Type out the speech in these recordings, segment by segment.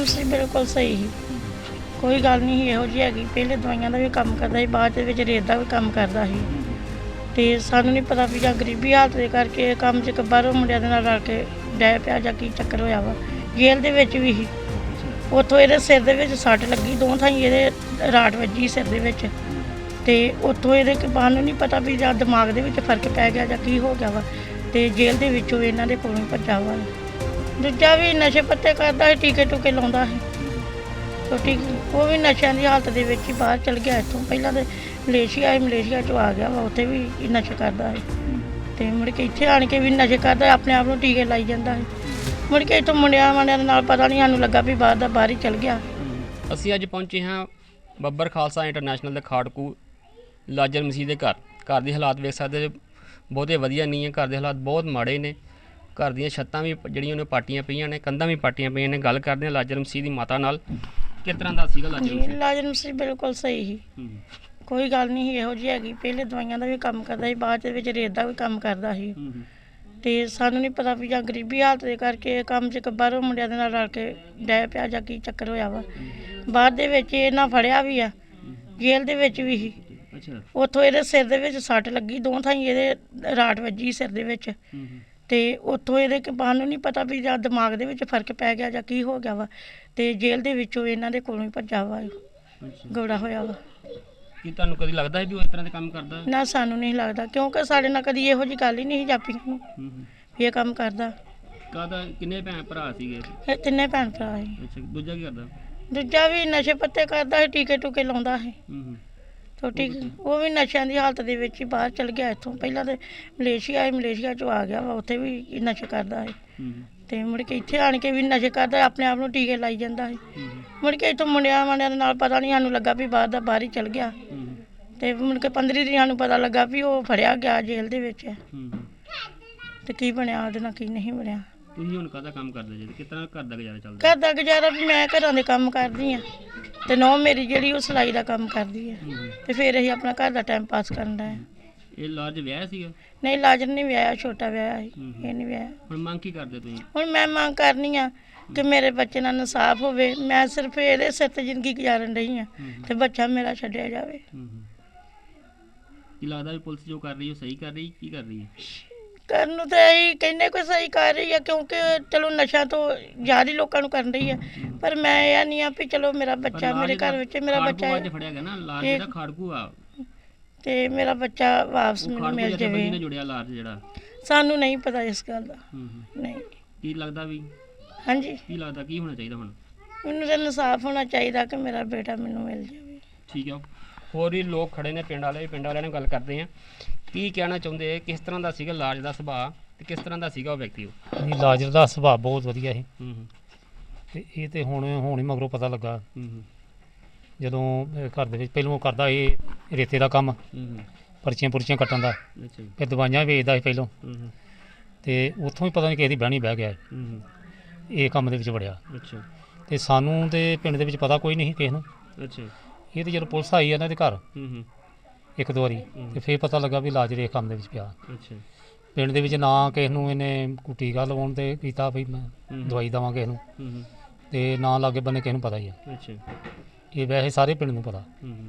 ਲਾਜ਼ਮ ਸੀ ਬਿਲਕੁਲ ਸਹੀ। ਸੀ ਕੋਈ ਗੱਲ ਨਹੀਂ ਸੀ ਇਹੋ ਜਿਹੀ ਹੈਗੀ। ਪਹਿਲੇ ਦਵਾਈਆਂ ਦਾ ਵੀ ਕੰਮ ਕਰਦਾ ਸੀ, ਬਾਅਦ ਦੇ ਵਿੱਚ ਰੇਤ ਦਾ ਵੀ ਕੰਮ ਕਰਦਾ ਸੀ। ਤੇ ਸਾਨੂੰ ਨਹੀਂ ਪਤਾ ਵੀ ਜਾਂ ਗਰੀਬੀ ਹਾਲਤ ਦੇ ਕਰਕੇ ਇਹ ਕੰਮ ਚ ਇੱਕ ਬਾਹਰੋਂ ਮੁੰਡਿਆਂ ਦੇ ਨਾਲ ਰਲ ਕੇ ਡੈ ਪਿਆ ਜਾਂ ਕੀ ਚੱਕਰ ਹੋਇਆ ਵਾ। ਜੇਲ੍ਹ ਦੇ ਵਿੱਚ ਵੀ ਸੀ। ਉੱਥੋਂ ਇਹਦੇ ਸਿਰ ਦੇ ਵਿੱਚ ਸੱਟ ਲੱਗੀ ਦੋ ਥਾਈਂ ਇਹਦੇ ਰਾਟ ਵੱਜੀ ਸਿਰ ਦੇ ਵਿੱਚ। ਤੇ ਉੱਥੋਂ ਇਹਦੇ ਬਾਹਰ ਨੂੰ ਨਹੀਂ ਪਤਾ ਵੀ ਜਾਂ ਦਿਮਾਗ ਦੇ ਵਿੱਚ ਫ਼ਰਕ ਪੈ ਗਿਆ ਜਾਂ ਕੀ ਹੋ ਗਿਆ ਵਾ। ਤੇ ਜੇਲ੍ਹ ਦੇ ਵਿੱਚੋਂ ਇਹਨਾਂ ਦੇ ਕੋਲੋਂ ਹੀ ਭੱਜਾ ਵਾ। ਦੂਜਾ ਵੀ ਨਸ਼ੇ ਪੱਤੇ ਕਰਦਾ ਸੀ, ਟੀਕੇ ਟੂਕੇ ਲਾਉਂਦਾ ਹੈ ਛੋਟੀ ਉਹ ਵੀ ਨਸ਼ਿਆਂ ਦੀ ਹਾਲਤ ਦੇ ਵਿੱਚ ਹੀ ਬਾਹਰ ਚਲ ਗਿਆ ਇੱਥੋਂ। ਪਹਿਲਾਂ ਤੇ ਮਲੇਸ਼ੀਆ ਹੀ, ਮਲੇਸ਼ੀਆ ਚੋਂ ਆ ਗਿਆ ਵਾ, ਉੱਥੇ ਵੀ ਨਸ਼ਾ ਕਰਦਾ ਹੈ ਤੇ ਮੁੜ ਕੇ ਇੱਥੇ ਆਣ ਕੇ ਵੀ ਨਸ਼ੇ ਕਰਦਾ ਆਪਣੇ ਆਪ ਨੂੰ ਟੀਕੇ ਲਾਈ ਜਾਂਦਾ ਹੈ ਮੁੜ ਕੇ ਇੱਥੋਂ ਮੁੰਡਿਆਂ ਵਾਲਿਆਂ ਦੇ ਨਾਲ ਪਤਾ ਨਹੀਂ ਸਾਨੂੰ ਲੱਗਾ ਵੀ ਬਾਹਰ ਦਾ, ਬਾਹਰ ਹੀ ਚਲ ਗਿਆ। ਅਸੀਂ ਅੱਜ ਪਹੁੰਚੇ ਹਾਂ ਬੱਬਰ ਖਾਲਸਾ ਇੰਟਰਨੈਸ਼ਨਲ ਦੇ ਖਾੜਕੂ ਲਾਜਰ ਮਸੀਹ ਦੇ ਘਰ। ਘਰ ਦੇ ਹਾਲਾਤ ਵੇਖ ਸਕਦੇ ਜੇ ਬਹੁਤੇ ਵਧੀਆ ਨਹੀਂ ਹੈ, ਘਰ ਦੇ ਹਾਲਾਤ ਬਹੁਤ ਮਾੜੇ ਨੇ। ਘਰ ਦੀਆਂ ਛੱਤਾਂ ਵੀ ਜਿਹੜੀਆਂ ਨੇ ਪਾਟੀਆਂ ਪਈਆਂ ਨੇ ਕੰਧਾਂ ਵੀ ਪਾਟੀਆਂ ਪਈਆਂ ਨੇ ਗੱਲ ਕਰਦੇ ਹਾਂ ਲਾਜਰ ਮਸੀਹ ਦੀ ਮਾਤਾ ਨਾਲ। ਕਿਸ ਤਰ੍ਹਾਂ ਦਾ ਸੀਗਾ ਲਾਜਰ ਜੀ ਮਸੀਹ ਲਾਜ਼ਮ ਸੀ ਬਿਲਕੁਲ ਸਹੀ ਸੀ। ਹੂੰ, ਕੋਈ ਗੱਲ ਨਹੀਂ ਸੀ ਇਹੋ ਜਿਹੀ ਹੈਗੀ। ਪਹਿਲੇ ਦਵਾਈਆਂ ਦਾ ਵੀ ਕੰਮ ਕਰਦਾ ਸੀ ਬਾਅਦ ਦੇ ਵਿੱਚ ਰੇਤ ਦਾ ਵੀ ਕੰਮ ਕਰਦਾ ਸੀ। ਤੇ ਸਾਨੂੰ ਨਹੀਂ ਪਤਾ ਵੀ ਜਾਂ ਗਰੀਬੀ ਹਾਲਤ ਦੇ ਕਰਕੇ ਇਹ ਕੰਮ ਚ ਬਾਹਰੋਂ ਮੁੰਡਿਆਂ ਦੇ ਨਾਲ ਰਲ ਕੇ ਡੈ ਪਿਆ ਜਾਂ ਕੀ ਚੱਕਰ ਹੋਇਆ ਵਾ। ਬਾਅਦ ਦੇ ਵਿੱਚ ਇਹਨਾਂ ਫੜਿਆ ਵੀ ਆ ਜੇਲ੍ਹ ਦੇ ਵਿੱਚ ਵੀ ਸੀ। ਅੱਛਾ। ਉੱਥੋਂ ਇਹਦੇ ਸਿਰ ਦੇ ਵਿੱਚ ਸੱਟ ਲੱਗੀ ਦੋ ਥਾਈਂ ਇਹਦੇ ਰਾਟ ਵੱਜੀ ਸਿਰ ਦੇ ਵਿੱਚ। ਹੂੰ, ਹੂੰ, ਤੇ ਉੱਥੋਂ ਇਹਦੇ ਨੂੰ ਨਹੀਂ ਪਤਾ ਵੀ ਜਾਂ ਦਿਮਾਗ ਦੇ ਵਿੱਚ ਫ਼ਰਕ ਪੈ ਗਿਆ ਜਾਂ ਕੀ ਹੋ ਗਿਆ ਵਾ ਤੇ ਜੇਲ੍ਹ ਦੇ ਵਿੱਚੋਂ ਇਹਨਾਂ ਦੇ ਕੋਲੋਂ ਹੀ ਭੱਜਾ ਵਾ ਗੌੜਾ ਹੋਇਆ ਵਾ। ਕੀ ਤੁਹਾਨੂੰ ਕਦੀ ਲੱਗਦਾ ਹੈ ਵੀ ਉਹ ਇਸ ਤਰ੍ਹਾਂ ਦੇ ਕੰਮ ਕਰਦਾ? ਨਾ ਸਾਨੂੰ ਨਹੀਂ ਲੱਗਦਾ ਕਿਉਂਕਿ ਸਾਡੇ ਨਾਲ ਕਦੀ ਇਹੋ ਜਿਹੀ ਗੱਲ ਹੀ ਨਹੀਂ ਸੀ ਜਾਪੀ ਨੂੰ ਹੂੰ, ਹੂੰ। ਵੀ ਇਹ ਕੰਮ ਕਰਦਾ। ਕਾਹਦਾ ਕਿੰਨੇ ਭੈਣ ਭਰਾ ਸੀਗੇ? ਇਹ ਤਿੰਨੇ ਭੈਣ ਭਰਾ ਸੀ। ਅੱਛਾ ਦੂਜਾ ਕੀ ਕਰਦਾ? ਦੂਜਾ ਵੀ ਨਸ਼ੇ ਪੱਤੇ ਕਰਦਾ ਹੈ ਟੀਕੇ ਟੂਕੇ ਲਾਉਂਦਾ ਹੈ ਹੂੰ ਹੂੰ। ਛੋਟੀ ਉਹ ਵੀ ਨਸ਼ਿਆਂ ਦੀ ਹਾਲਤ ਦੇ ਵਿੱਚ ਹੀ ਬਾਹਰ ਚਲ ਗਿਆ ਇੱਥੋਂ। ਪਹਿਲਾਂ ਤੇ ਮਲੇਸ਼ੀਆ ਹੀ ਮਲੇਸ਼ੀਆ ਚੋਂ ਆ ਗਿਆ ਵਾ ਉੱਥੇ ਵੀ ਨਸ਼ਾ ਕਰਦਾ ਹੈ। ਤੇ ਮੁੜ ਕੇ ਇੱਥੇ ਆਣ ਕੇ ਵੀ ਨਸ਼ੇ ਕਰਦਾ ਆਪਣੇ ਆਪ ਨੂੰ ਟੀਕੇ ਲਾਈ ਜਾਂਦਾ ਹੈ। ਮੁੜ ਕੇ ਇੱਥੋਂ ਮੁੰਡਿਆਂ ਵਾਲਿਆਂ ਦੇ ਨਾਲ ਪਤਾ ਨਹੀਂ ਸਾਨੂੰ ਲੱਗਾ ਵੀ ਬਾਹਰ ਦਾ ਬਾਹਰ ਹੀ ਚਲ ਗਿਆ। ਤੇ ਮੁੜ ਕੇ 15 ਦੀ ਸਾਨੂੰ ਪਤਾ ਲੱਗਾ ਵੀ ਉਹ ਫੜਿਆ ਗਿਆ ਜੇਲ੍ਹ ਦੇ ਵਿੱਚ। ਤੇ ਕੀ ਬਣਿਆ ਉਹਦੇ ਨਾਲ ਕੀ ਨਹੀਂ ਬਣਿਆ। ਤੁਸੀਂ ਹੁਣ ਕਾਹਦਾ ਕੰਮ ਕਰਦੇ ਜੇ? ਤੇ ਕਿਸ ਤਰ੍ਹਾਂ ਘਰ ਦਾ ਗੁਜ਼ਾਰਾ ਚੱਲਦਾ? ਘਰ ਦਾ ਗੁਜ਼ਾਰਾ ਵੀ ਮੈਂ ਘਰਾਂ ਦੇ ਕੰਮ ਕਰਦੀ ਆ ਤੇ ਨੌ ਮੇਰੀ ਜਿਹੜੀ ਉਹ ਸਿਲਾਈ ਦਾ ਕੰਮ ਕਰਦੀ ਆ ਹੂੰ। ਹੂੰ। ਤੇ ਫਿਰ ਅਸੀਂ ਆਪਣਾ ਘਰ ਦਾ ਟਾਈਮ ਪਾਸ ਕਰਨ ਦਾ ਇਹ ਲਾਰਜ ਵਿਆਹ ਸੀਗਾ? ਨਹੀਂ ਲਾਜਰ ਨਹੀਂ ਵਿਆਹਿਆ ਛੋਟਾ ਵਿਆਹਿਆ ਸੀ। ਹੂੰ। ਇਹ ਨਹੀਂ ਵਿਆਹਿਆ। ਹੁਣ ਮੰਗ ਕੀ ਕਰਦੇ ਤੁਸੀਂ? ਹੁਣ ਮੈਂ ਮੰਗ ਕਰਨੀ ਆ ਕਿ ਮੇਰੇ ਬੱਚੇ ਨਾਲ ਇਨਸਾਫ ਹੋਵੇ। ਮੈਂ ਸਿਰਫ ਇਹਦੇ ਸਿਰ ਤੇ ਜ਼ਿੰਦਗੀ ਗੁਜ਼ਾਰਨ ਰਹੀ ਆ ਹੂੰ ਤੇ ਬੱਚਾ ਮੇਰਾ ਛੱਡਿਆ ਜਾਵੇ। ਹੂੰ ਹੂੰ। ਕੀ ਲੱਗਦਾ ਵੀ ਪੁਲਿਸ ਜੋ ਕਰ ਰਹੀ ਹੈ ਉਹ ਸਹੀ ਕਰ ਰਹੀ ਕੀ ਕਰ ਰਹੀ ਹੈ? ਕਰਨ ਨੂੰ ਤਾਂ ਇਹੀ ਕਹਿੰਦੇ ਕੋਈ ਸਹੀ ਕਰ ਰਹੀ ਆ ਕਿਉਂਕਿ ਚਲੋ ਨਸ਼ਾ ਤੋਂ ਜ਼ਿਆਦਾ ਹੀ ਲੋਕਾਂ ਨੂੰ ਕਰਨ ਰਹੀ ਆ। ਪਰ ਮੈਂ ਇਹ ਨਹੀਂ ਆ ਵੀ ਚਲੋ ਮੇਰਾ ਬੱਚਾ ਮੇਰੇ ਘਰ ਵਿੱਚ ਮੇਰਾ ਬੱਚਾ ਅੱਜ ਹੈ ਫੜਿਆ ਗਿਆ ਨਾ ਲਾਰਜ ਇਹ- ਜਿਹੜਾ ਖਾੜਕੂ ਆ ਤੇ ਮੇਰਾ ਬੱਚਾ ਵਾਪਸ ਮੈਨੂੰ ਖਾੜਕੂ ਮਿਲ ਜਾਵੇ। ਨਾਲ ਜੁੜਿਆ ਲਾਰਜ ਜਿਹੜਾ। ਸਾਨੂੰ ਨਹੀਂ ਪਤਾ ਇਸ ਗੱਲ ਦਾ। ਹੂੰ ਹੂੰ। ਨਹੀਂ। ਕੀ ਲੱਗਦਾ ਵੀ? ਹਾਂਜੀ। ਕੀ ਲੱਗਦਾ ਕੀ ਹੋਣਾ ਚਾਹੀਦਾ ਹੁਣ? ਮੈਨੂੰ ਤਾਂ ਇਨਸਾਫ ਹੋਣਾ ਚਾਹੀਦਾ ਕਿ ਮੇਰਾ ਬੇਟਾ ਮੈਨੂੰ ਮਿਲ ਜਾਵੇ। ਠੀਕ ਹੈ ਹੋਰ ਵੀ ਲੋਕ ਖੜੇ ਨੇ ਪਿੰਡ ਵਾਲੇ ਪਿੰਡ ਵਾਲਿਆਂ ਨਾਲ ਗੱਲ ਕਰਦੇ ਆ ਕੀ ਕਹਿਣਾ ਚਾਹੁੰਦੇ ਕਿਸ ਤਰ੍ਹਾਂ ਦਾ ਸੀਗਾ ਲਾਰਜ ਦਾ ਸੁਭਾਅ ਤੇ ਕਿਸ ਤਰ੍ਹਾਂ ਦਾ ਸੀਗਾ ਉਹ ਵਿਅਕਤੀ ਉਹ? ਨਹੀਂ ਲਾਜਰ ਦਾ ਸੁਭਾਅ ਬਹੁਤ ਵਧੀਆ ਸੀ। ਹੂੰ ਹੂੰ। ਤੇ ਇਹ ਤੇ ਹੁਣ ਹੁਣ ਹੀ ਮਗਰੋਂ ਪਤਾ ਲੱਗਾ। ਹੂੰ ਹੂੰ। ਜਦੋਂ ਘਰ ਦੇ ਵਿੱਚ ਪਹਿਲਾਂ ਕਰਦਾ ਇਹ ਰੇਤੇ ਦਾ ਕੰਮ ਹੂੰ ਹੂੰ। ਪਰਚੀਆਂ ਪੁਰਚੀਆਂ ਕੱਟਣ ਦਾ। ਅੱਛਾ ਜੀ। ਫਿਰ ਦਵਾਈਆਂ ਵੇਚਦਾ ਸੀ ਪਹਿਲਾਂ। ਹੂੰ ਹੂੰ। ਤੇ ਉੱਥੋਂ ਹੀ ਪਤਾ ਨਹੀਂ ਕਿਸੇ ਦੀ ਬਹਿਣੀ ਬਹਿ ਗਿਆ। ਹੂੰ ਹੂੰ। ਇਹ ਕੰਮ ਦੇ ਵਿੱਚ ਵੜਿਆ। ਅੱਛਾ। ਤੇ ਸਾਨੂੰ ਤੇ ਪਿੰਡ ਦੇ ਵਿੱਚ ਪਤਾ ਕੋਈ ਨਹੀਂ ਸੀ ਕਿਸੇ ਨੂੰ। ਅੱਛਾ। ਇਹ ਤੇ ਜਦੋਂ ਪੁਲਿਸ ਆਈ ਇਹਨਾਂ ਦੇ ਘਰ ਹੂੰ ਹੂੰ। ਇੱਕ ਦੋ ਵਾਰੀ। ਤੇ ਫਿਰ ਪਤਾ ਲੱਗਾ ਵੀ ਲਾਜਰ ਇਹ ਕੰਮ ਦੇ ਵਿੱਚ ਪਿਆ। ਅੱਛਾ। ਪਿੰਡ ਦੇ ਵਿੱਚ ਨਾ ਕਿਸੇ ਨੂੰ ਇਹਨੇ ਕੋਈ ਟੀਕਾ ਲਵਾਉਣ ਤੇ ਕੀਤਾ ਵੀ ਮੈਂ। ਦਵਾਈ ਦਵਾਂ ਕਿਸੇ ਨੂੰ। ਹੂੰ ਹੂੰ। ਤੇ ਨਾ ਲਾਗੇ ਬੰਨੇ ਕਿਸੇ ਨੂੰ ਪਤਾ ਹੀ ਆ। ਅੱਛਾ। ਇਹ ਵੈਸੇ ਸਾਰੇ ਪਿੰਡ ਨੂੰ ਪਤਾ। ਹੂੰ ਹੂੰ।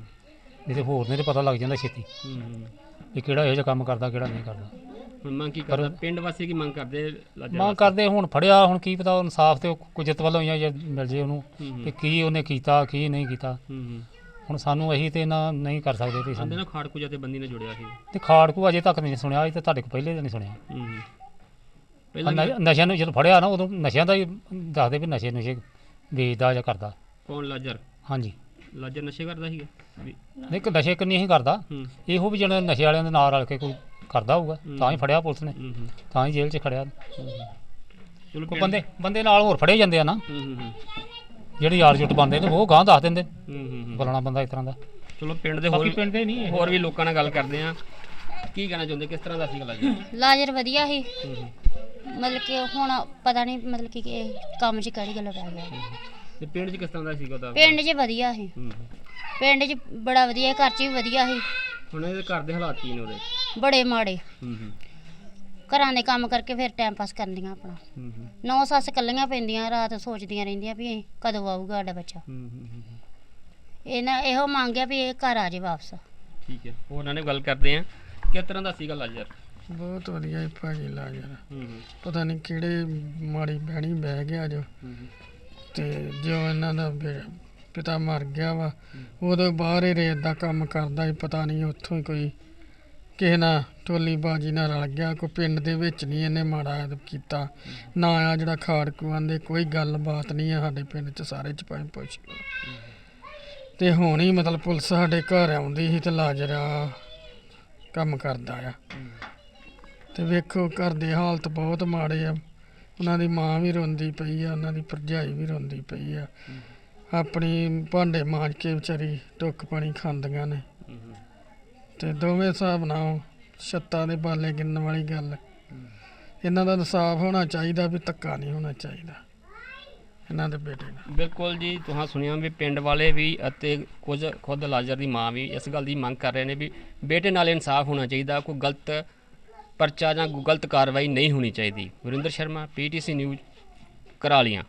ਨਹੀਂ ਤੇ ਹੋਰ ਨੇ ਤੇ ਪਤਾ ਲੱਗ ਜਾਂਦਾ ਛੇਤੀ। ਹੂੰ ਹੂੰ। ਵੀ ਕਿਹੜਾ ਇਹੋ ਜਿਹਾ ਕੰਮ ਕਰਦਾ ਕਿਹੜਾ ਨਹੀਂ ਕਰਦਾ। ਹੁਣ ਮੰਗ ਕੀ ਕਰਦਾ? ਪਿੰਡ ਵਾਸੀ ਕੀ ਮੰਗ ਕਰਦੇ ਲਾਜਰ ਮੰਗ ਕਰਦੇ ਹੁਣ ਫੜਿਆ ਹੁਣ ਕੀ ਪਤਾ ਇਨਸਾਫ ਤੇ ਕੁਜਤ ਵੱਲੋਂ ਜਾਂ ਮਿਲ ਜੇ ਉਹਨੂੰ। ਕਿ ਕੀ ਉਹਨੇ ਕੀਤਾ ਕੀ ਨਹੀਂ ਕੀਤਾ। ਹੂੰ ਹੂੰ। ਹੁਣ ਸਾਨੂੰ ਇਹੀ ਤੇ ਨਾ ਨਹੀਂ ਕਰ ਸਕਦੇ ਵੀ ਆਂਦੇ ਸਾਨੂੰ। ਨਾ ਖਾੜਕੂ ਜਥੇ ਬੰਦੀ ਨਾਲ ਜੁੜਿਆ ਸੀ। ਤੇ ਖਾੜਕੂ ਅਜੇ ਤੱਕ ਨਹੀਂ ਸੁਣਿਆ ਇਹ ਤਾਂ ਤੁਹਾਡੇ ਕੋਲ ਪਹਿਲੇ ਤਾਂ ਨਹੀਂ ਸੁਣਿਆ। ਹੂੰ ਹੂੰ। ਪਹਿਲਾਂ ਨ- ਨਸ਼ਿਆਂ ਨੂੰ ਜਦੋਂ ਫੜਿਆ ਨਾ ਉਦੋਂ ਨਸ਼ਿਆਂ ਦਾ ਹੀ ਦੱਸਦੇ ਵੀ ਨਸ਼ੇ ਨਸ਼ੇ ਵੇਚਦਾ ਜਾਂ ਕਰਦਾ। ਕੌਣ? ਲਾਜਰ? ਹਾਂਜੀ। ਲਾਜਰ ਨਸ਼ੇ ਕਰਦਾ ਸੀਗਾ? ਵੀ- ਨਹੀਂ ਕਿ ਨਸ਼ੇ ਕੰਨੀ ਹੀ ਕਰਦਾ। ਹੂੰ। ਇਹੋ ਵੀ ਜਿਹੜਾ ਨਸ਼ੇ ਵਾਲਿਆਂ ਦੇ ਨਾਲ ਰਲ ਕੇ ਕੋਈ ਕਰਦਾ ਹੋਊਗਾ ਹੂੰ। ਤਾਂ ਹੀ ਫੜਿਆ ਪੁਲਿਸ ਨੇ। ਹੂੰ ਹੂੰ। ਤਾਂ ਹੀ ਜੇਲ੍ਹ 'ਚ ਖੜਿਆ। ਚਲੋ ਕੋਈ ਪਿੰਡ- ਬੰਦੇ ਬੰਦੇ ਨਾਲ ਹੋਰ ਫੜੇ ਜਾਂਦੇ ਆ ਨਾ। ਹੂੰ ਹੂੰ ਹੂੰ। ਜਿਹੜੇ ਯਾਰ ਜੁੱਟ ਬੰਦੇ ਨੇ ਉਹ ਗਾਂ ਦੱਸ ਦਿੰਦੇ। ਹੂੰ ਹੂੰ ਹੂੰ। ਫਲਾਣਾ ਬੰਦਾ ਇਸ ਤਰ੍ਹਾਂ ਦਾ। ਚਲੋ ਪਿੰਡ ਦੇ ਹੋਰ ਪਿੰਡ ਦੇ ਨਹੀਂ ਇਹ। ਹੋਰ ਵੀ ਲੋਕਾਂ ਨਾਲ ਗੱਲ ਕਰਦੇ ਆ। ਕੀ ਕਹਿਣਾ ਚਾਹੁੰਦੇ ਕਿਸ ਤਰ੍ਹਾਂ ਦਾ ਸੀਗਾ ਲਾਜਰ ਲਾਜਰ ਵਧੀਆ ਸੀ। ਹੂੰ ਹੂੰ। ਮਤਲਬ ਕਿ ਹੁਣ ਪਤਾ ਨਹੀਂ ਮਤਲਬ ਕਿ ਕਿ ਕੰਮ 'ਚ ਕਿਹੜੀ ਗੱਲ ਪੈ ਗਿਆ। ਤੇ ਪਿੰਡ 'ਚ ਕਿਸ ਤਰ੍ਹਾਂ ਦਾ ਸੀਗਾ ਉਹਦਾ? ਪਿੰਡ 'ਚ ਵਧੀਆ ਸੀ। ਹੂੰ ਹੂੰ। ਪਿੰਡ 'ਚ ਬੜਾ ਵਧੀਆ ਘਰ 'ਚ ਵੀ ਵਧੀਆ ਸੀ। ਹੁਣ ਇਹਦੇ ਘਰ ਦੇ ਹਾਲਾਤ ਕੀ ਨੇ ਉਹਦੇ? ਬੜੇ ਮਾੜੇ। ਹੂੰ ਹੂੰ। ਘਰਾਂ ਦੇ ਕੰਮ ਕਰਕੇ ਫਿਰ ਟਾਈਮ ਪਾਸ ਕਰਦੀਆਂ ਆਪਣਾ। ਹੂੰ ਹੂੰ। ਨੌ ਸੱਸ ਕੱਲੀਆਂ ਪੈਂਦੀਆਂ ਰਾਤ ਸੋਚਦੀਆਂ ਰਹਿੰਦੀਆਂ ਵੀ ਇਹ ਕਦੋਂ ਆਊਗਾ ਸਾਡਾ ਬੱਚਾ। ਹੂੰ ਹੂੰ, ਹੂੰ ਹੂੰ। ਇਹਨਾਂ ਇਹੋ ਮੰਗਿਆ ਵੀ ਇਹ ਘਰ ਆ ਜੇ ਵਾਪਸ। ਠੀਕ ਹੈ ਹੋਰ ਉਹਨਾਂ ਨੇ ਗੱਲ ਕਰਦੇ ਆ। ਕਿਸ ਤਰ੍ਹਾਂ ਦਾ ਸੀਗਾ ਲਾਜਰ? ਬਹੁਤ ਵਧੀਆ ਹੈ ਭਾਜੀ ਲਾਜਰ। ਹੂੰ ਹੂੰ। ਪਤਾ ਨਹੀਂ ਕਿਹੜੇ ਮਾੜੀ ਬਹਿਣੀ ਬਹਿ ਗਿਆ ਜੋ। ਹੂੰ ਹੂੰ। ਤੇ ਜੋ ਇਹਨਾਂ ਦਾ ਬੇ- ਪਿਤਾ ਮਰ ਗਿਆ ਵਾ ਉਦੋਂ ਬਾਹਰ ਹੀ ਰੇਤ ਦਾ ਕੰਮ ਕਰਦਾ ਸੀ ਪਤਾ ਨਹੀਂ ਉੱਥੋਂ ਹੀ ਕੋਈ ਕਿਸੇ ਨਾਲ ਟੋਲੀ ਬਾਜੀ ਨਾਲ ਰਲ ਗਿਆ, ਕੋਈ ਪਿੰਡ ਦੇ ਵਿੱਚ ਨਹੀਂ ਇਹਨੇ ਮਾੜਾ ਕੀਤਾ। ਨਾ ਆ ਜਿਹੜਾ ਖਾੜਕੂਆਂ ਦੇ ਕੋਈ ਗੱਲਬਾਤ ਨਹੀਂ ਆ ਸਾਡੇ ਪਿੰਡ 'ਚ, ਸਾਰੇ ਚ ਭਾਵੇਂ ਪੁੱਛ ਲਓ। ਤੇ ਹੁਣ ਹੀ ਮਤਲਬ ਪੁਲਿਸ ਸਾਡੇ ਘਰ ਆਉਂਦੀ ਸੀ ਤੇ ਲਾਜਰਾ ਕੰਮ ਕਰਦਾ ਆ। ਤੇ ਵੇਖੋ ਘਰ ਦੇ ਹਾਲਤ ਬਹੁਤ ਮਾੜੇ ਆ। ਉਹਨਾਂ ਦੀ ਮਾਂ ਵੀ ਰੋਂਦੀ ਪਈ ਆ, ਉਹਨਾਂ ਦੀ ਭਰਜਾਈ ਵੀ ਰੋਂਦੀ ਪਈ ਆ। ਆਪਣੀ ਭਾਂਡੇ ਮਾਂਜ ਕੇ ਵਿਚਾਰੀ ਟੁੱਕ ਪਾਣੀ ਖਾਂਦੀਆਂ ਨੇ। ਤੇ ਦੋਵੇਂ ਹਿਸਾਬ ਨਾਲ ਛੱਤਾਂ ਦੇ ਬਾਲੇ ਗਿਣਨ ਵਾਲੀ ਗੱਲ। ਇਹਨਾਂ ਦਾ ਇਨਸਾਫ ਹੋਣਾ ਚਾਹੀਦਾ ਵੀ ਧੱਕਾ ਨਹੀਂ ਹੋਣਾ ਚਾਹੀਦਾ। ਇਹਨਾਂ ਦੇ ਬੇਟੇ ਨਾਲ। ਬਿਲਕੁਲ ਜੀ ਤੁਸੀਂ ਸੁਣਿਆ ਵੀ ਪਿੰਡ ਵਾਲੇ ਵੀ ਅਤੇ ਕੁਝ ਖੁਦ ਲਾਜਰ ਦੀ ਮਾਂ ਵੀ ਇਸ ਗੱਲ ਦੀ ਮੰਗ ਕਰ ਰਹੇ ਨੇ ਵੀ ਬੇਟੇ ਨਾਲ ਇਨਸਾਫ ਹੋਣਾ ਚਾਹੀਦਾ, ਕੋਈ ਗਲਤ ਪਰਚਾ ਜਾਂ ਕੋਈ ਗਲਤ ਕਾਰਵਾਈ ਨਹੀਂ ਹੋਣੀ ਚਾਹੀਦੀ। Varinder Sharma, PTC News, Karalian.